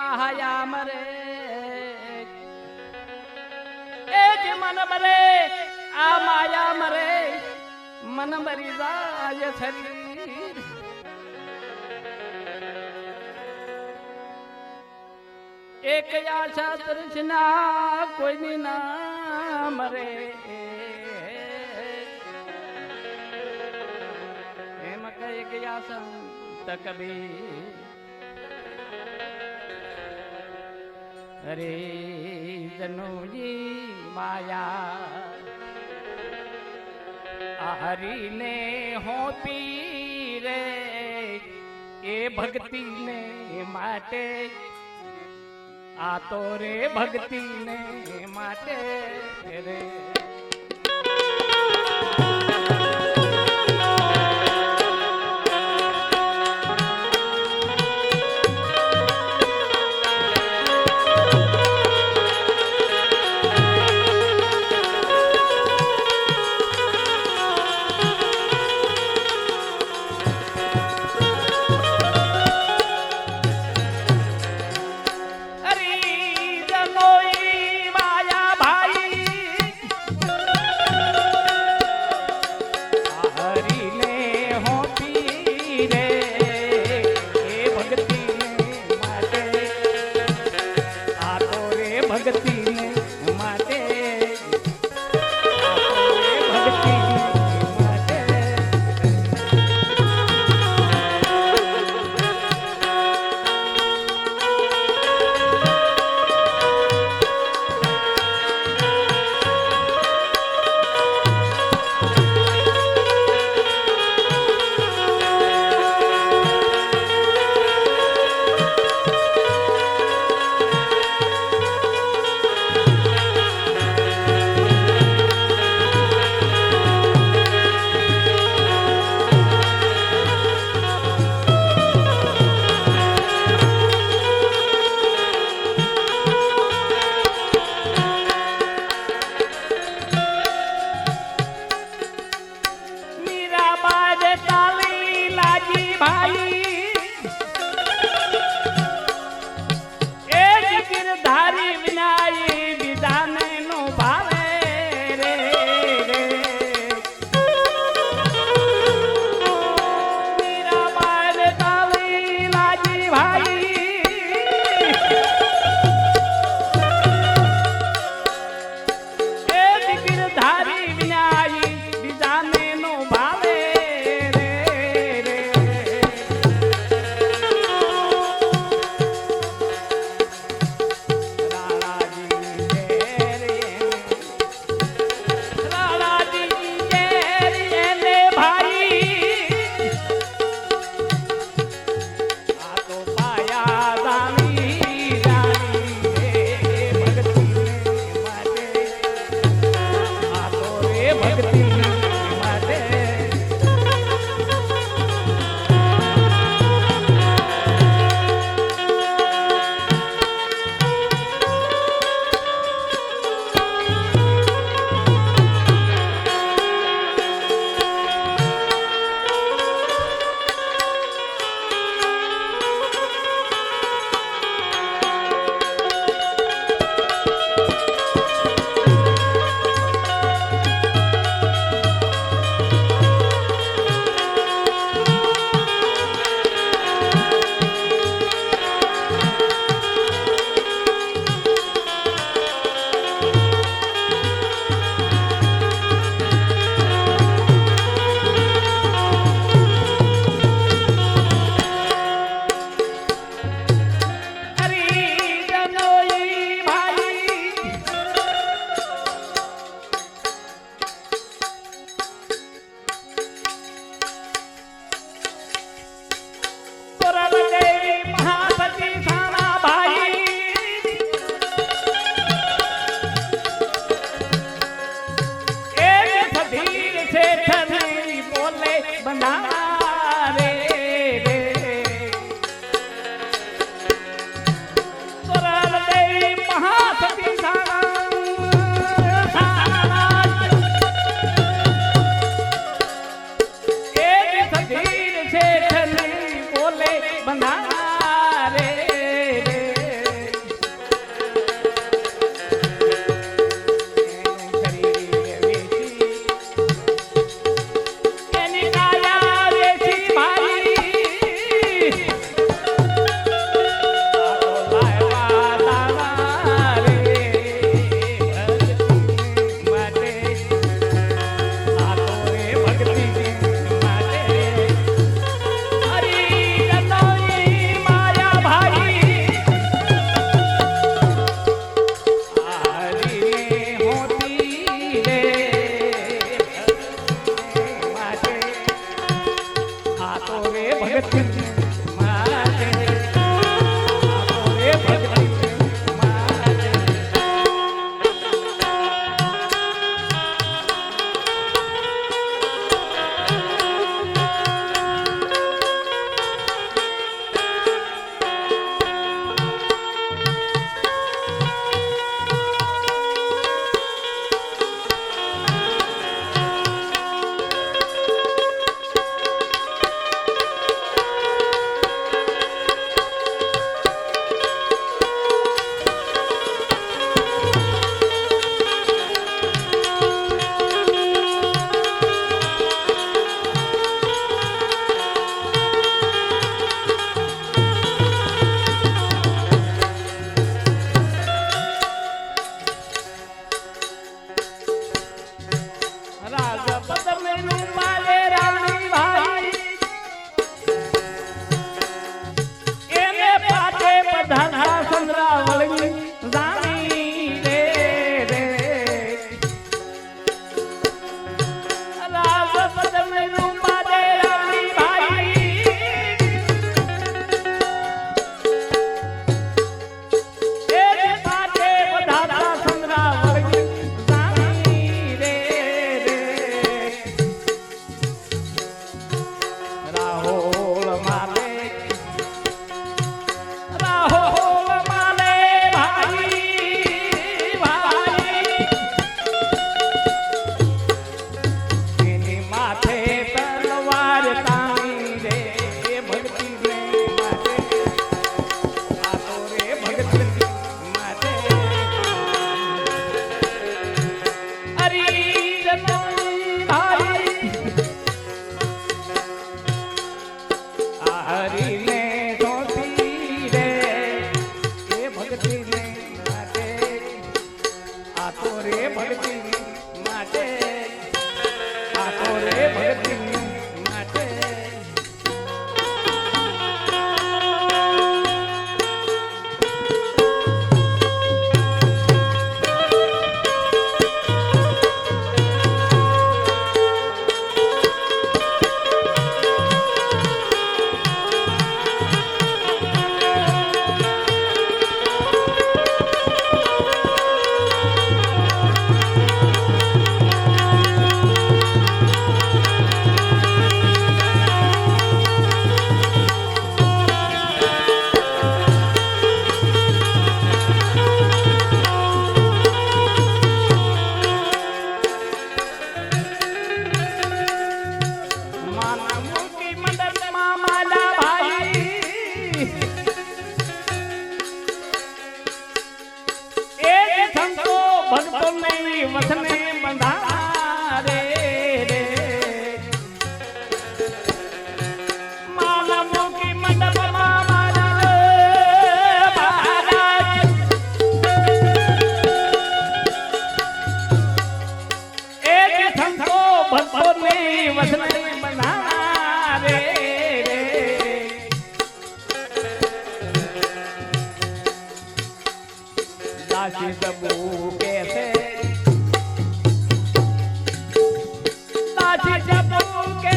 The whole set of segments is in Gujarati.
માયા રે. એ જે મન મરે આ માયા મરે મન મરી જાય શરીર. એક આશા તૃષ્ણા કોઈની ના મરે એમ કઈ ગયા સંત કબીર અરે જનુજી માયા હરીને હોપી રે, એ ભક્તિને માટે, આ તો રે ભક્તિને માટે રે. દાસી સબુ કે છે. સબુ કે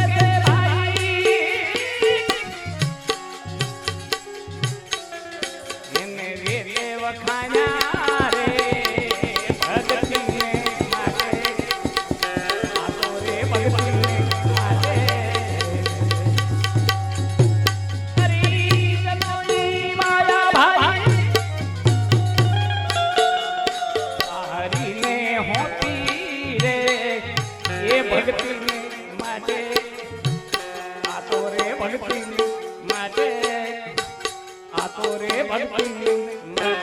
તો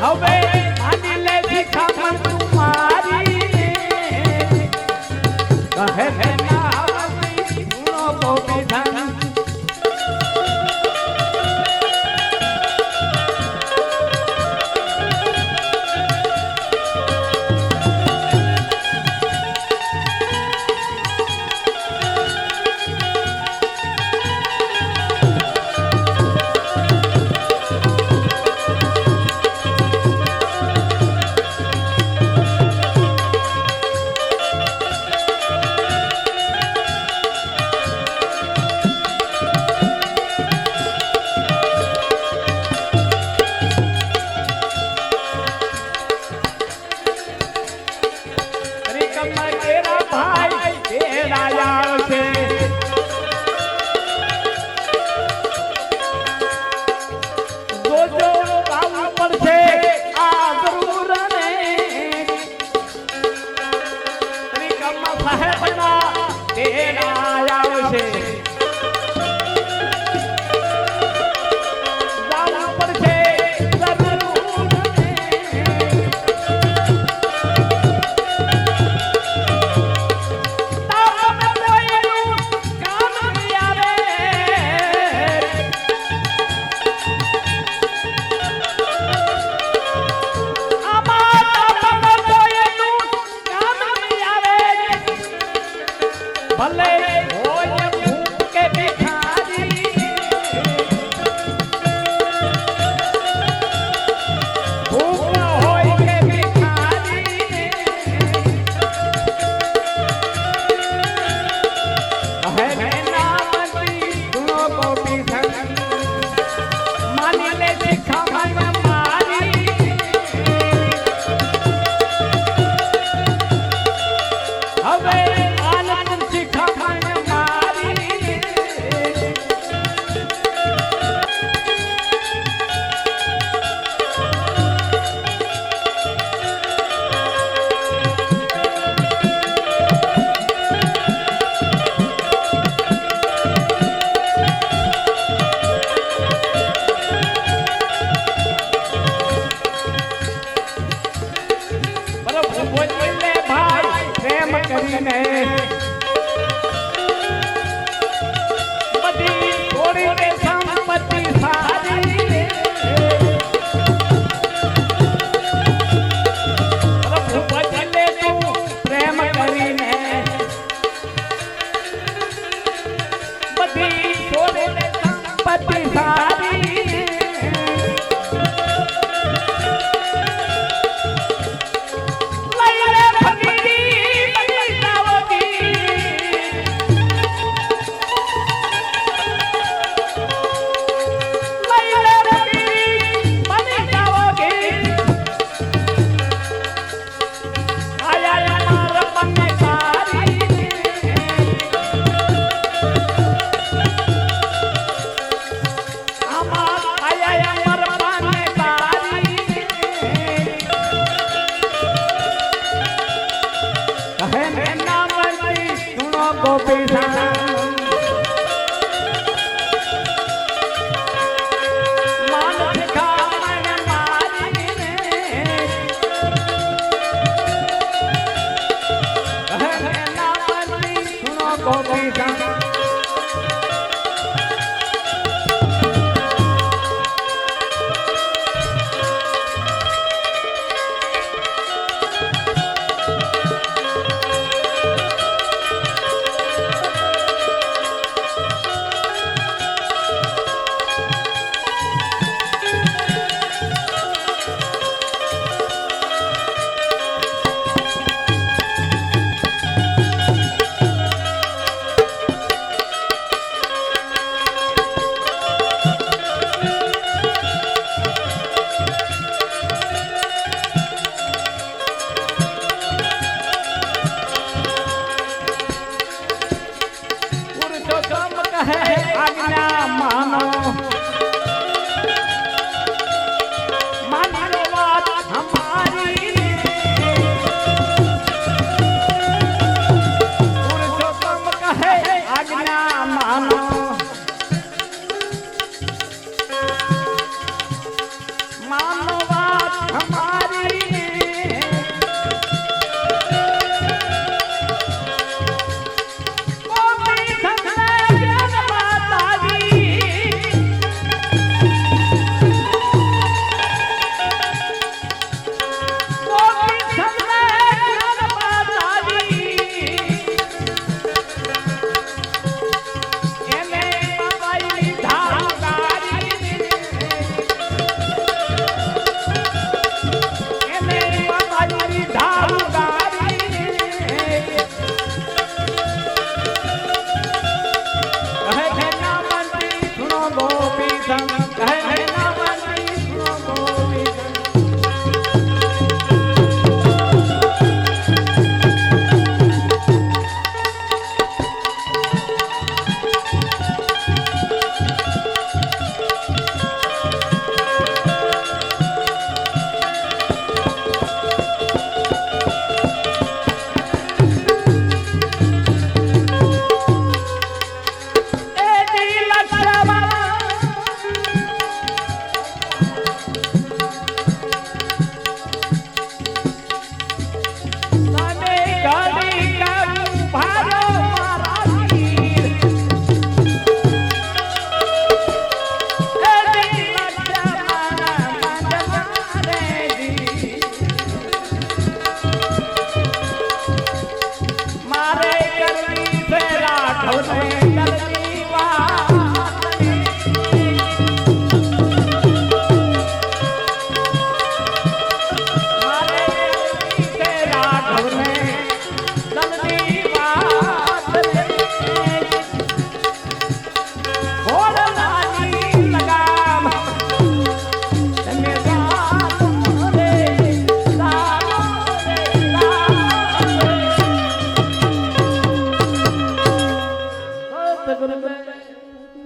હવે માની 对